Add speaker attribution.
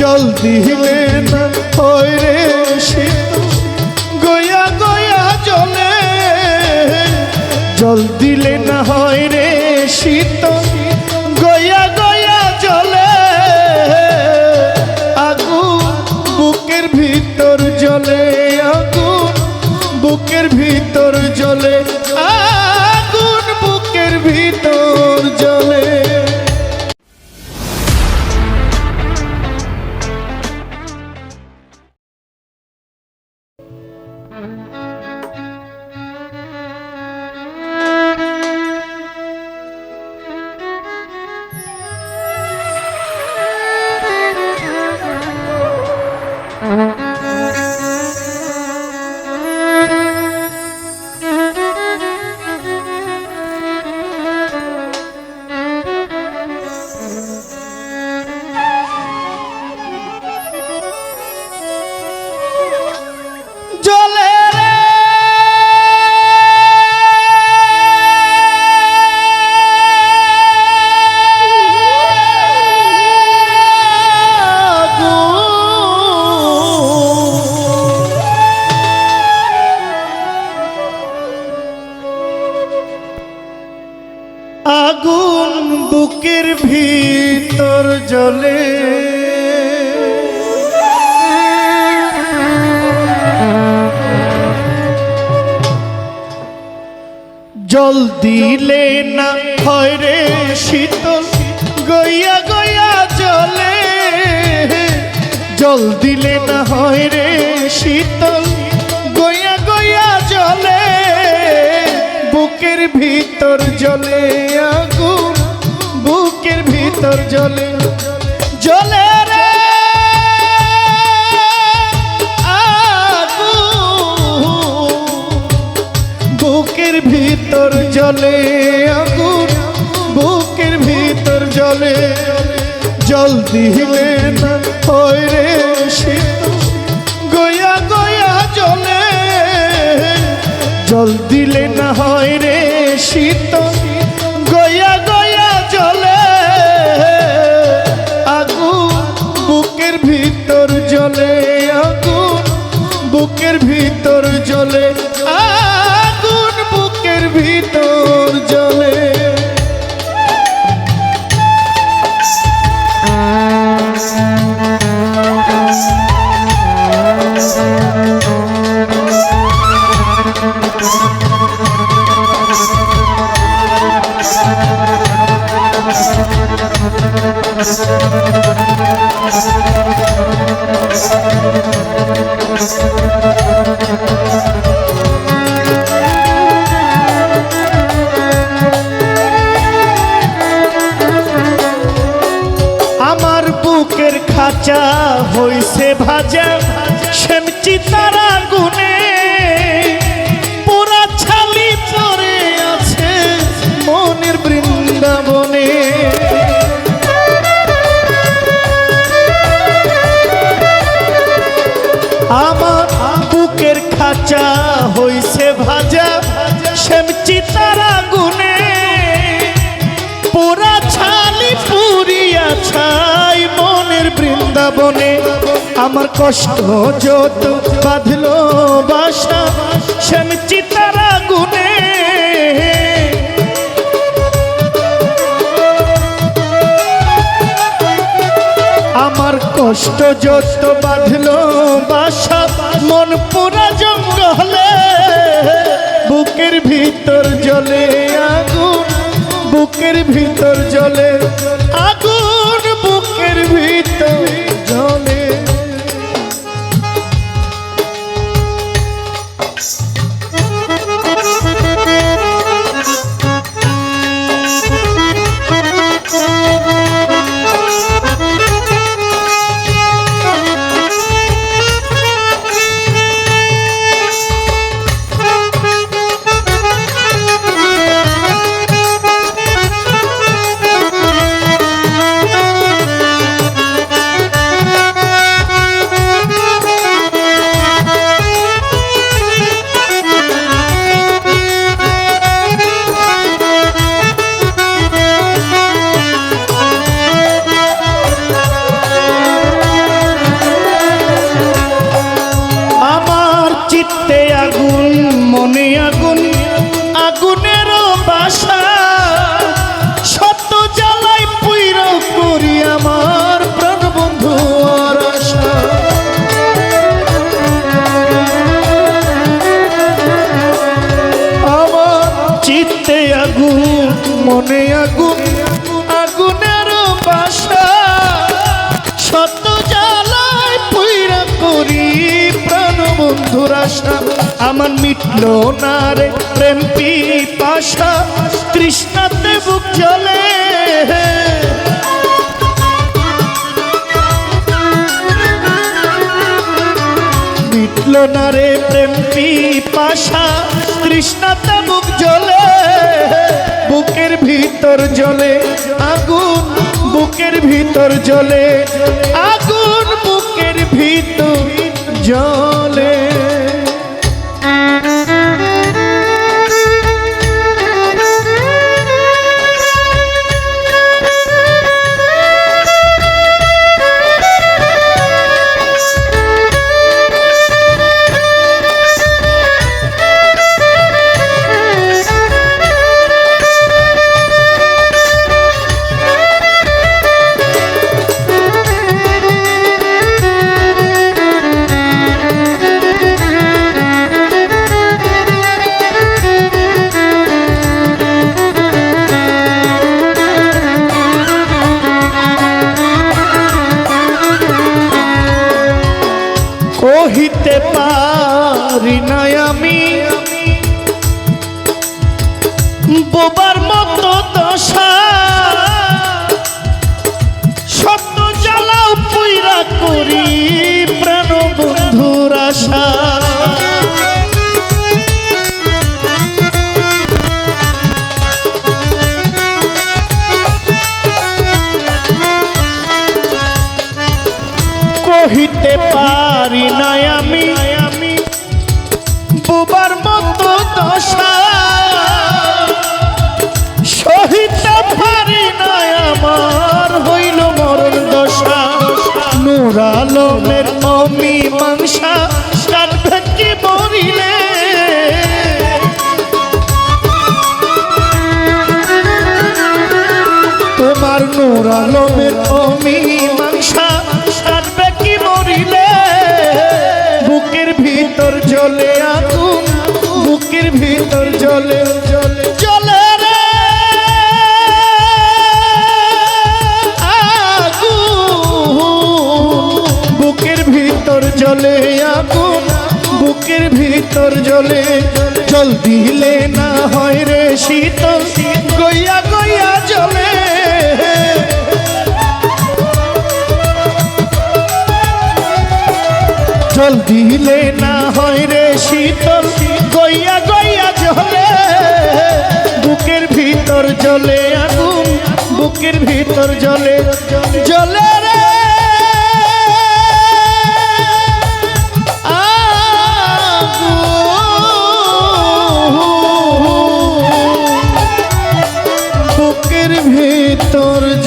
Speaker 1: জল দিলে না হয় রে শীত। জলে আগুন বুকের ভিতর জ্বলে। জল দিলে না হয় রে শীতল, গইয়া গইয়া জলে জল দিলে না হয় রে শীতল বুকের ভিতর জলে আগুন, বুকের ভিতর জলে। জলে রে বুকের ভিতর জলে আগুন, বুকের ভিতর জলে। জল দিলে না, হয় বুকের ভিতর জলে খাঁচা হইছে ভাজা শ্যামচি তারা গুনে পুরা ছালি পরে আছে মনের বৃন্দাবনে। আমার বুকের খাঁচা হইছে ভাজা বৃন্দাবনে আমার কষ্ট যত বাঁধলো বাসা শ্যাম চিতারা গুনে আমার কষ্ট যত বাঁধলো বাসা, মন পুরা আগুন, মনে আগুন, আগুনের বাসা। সত্য জ্বালায় পুইরা করি প্রাণ বন্ধুর আশা। আমার মিটল না রে প্রেম পিপাসা তৃষ্ণাতে বুক চলে মিটল না রে প্রেম পিপাসা তৃষ্ণাতে বুক বুকের ভিতর জলে আগুন বুকের ভিতর জলে আগুন বুকের ভিতর জলে কহিতে পারি অমীমাংসা কাটবে কি মরিলে। তোমার নূর আলমের অমীমাংসা কাটবে কি মরিলে। বুকের ভিতর জলে আগুন, বুকের ভিতর জলে জলে জলে আগুন, বুকের ভিতর জলে জল দিলে না হয় রে শীতল। গইয়া গইয়া জলে। জল দিলে না হয় রে শীতল। গইয়া গইয়া জলে। বুকের ভিতর জলে আগুন, বুকের ভিতর জলে জলে ভিতর